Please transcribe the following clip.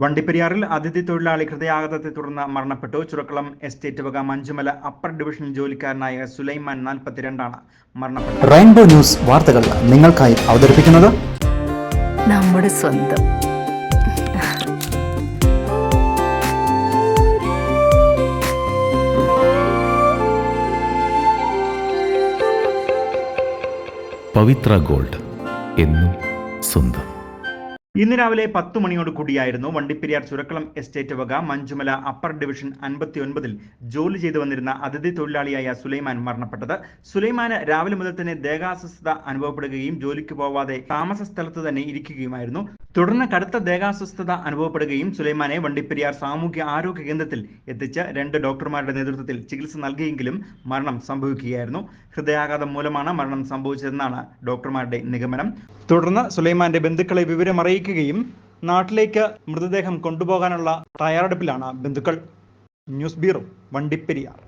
വണ്ടിപ്പെരിയാറിൽ അതിഥി തൊഴിലാളി ഹൃദയാഘാതത്തെ തുടർന്ന് മരണപ്പെട്ടു. ചുരക്കുളം എസ്റ്റേറ്റ് വക മഞ്ചുമല അപ്പർ ഡിവിഷൻ ജോലിക്കാരനായ സുലൈമാൻ നാൽപ്പത്തിരണ്ടാണ് മരണപ്പെട്ടത്. റെയിൻബോ ന്യൂസ് വാർത്തകൾ നിങ്ങൾക്കായി അവതരിപ്പിക്കുന്നത് നമ്മുടെ സ്വന്തം. പവിത്ര ഗോൾഡ് എന്നും സ്വന്തം. ഇന്ന് രാവിലെ പത്ത് മണിയോട് കൂടിയായിരുന്നു വണ്ടിപ്പെരിയാർ ചുരക്കളം എസ്റ്റേറ്റ് വക മഞ്ചുമല അപ്പർ ഡിവിഷൻ അൻപത്തി ഒൻപതിൽ ജോലി ചെയ്തു വന്നിരുന്ന അതിഥി തൊഴിലാളിയായ സുലൈമാൻ മരണപ്പെട്ടത്. സുലൈമാന് രാവിലെ മുതൽ തന്നെ ദേഹാസ്വസ്ഥത അനുഭവപ്പെടുകയും ജോലിക്ക് പോവാതെ താമസ സ്ഥലത്ത് തന്നെ ഇരിക്കുകയുമായിരുന്നു. തുടർന്ന് കടുത്ത ദേഹാസ്വസ്ഥത അനുഭവപ്പെടുകയും സുലൈമാനെ വണ്ടിപ്പെരിയാർ സാമൂഹ്യ ആരോഗ്യ കേന്ദ്രത്തിൽ എത്തിച്ച രണ്ട് ഡോക്ടർമാരുടെ നേതൃത്വത്തിൽ ചികിത്സ നൽകിയെങ്കിലും മരണം സംഭവിക്കുകയായിരുന്നു. ഹൃദയാഘാതം മൂലമാണ് മരണം സംഭവിച്ചതെന്നാണ് ഡോക്ടർമാരുടെ നിഗമനം. തുടർന്ന് സുലൈമാന്റെ ബന്ധുക്കളെ വിവരമറിയിക്കുകയും നാട്ടിലേക്ക് മൃതദേഹം കൊണ്ടുപോകാനുള്ള തയ്യാറെടുപ്പിലാണ് ബന്ധുക്കൾ. News bureau Vandiperiyar.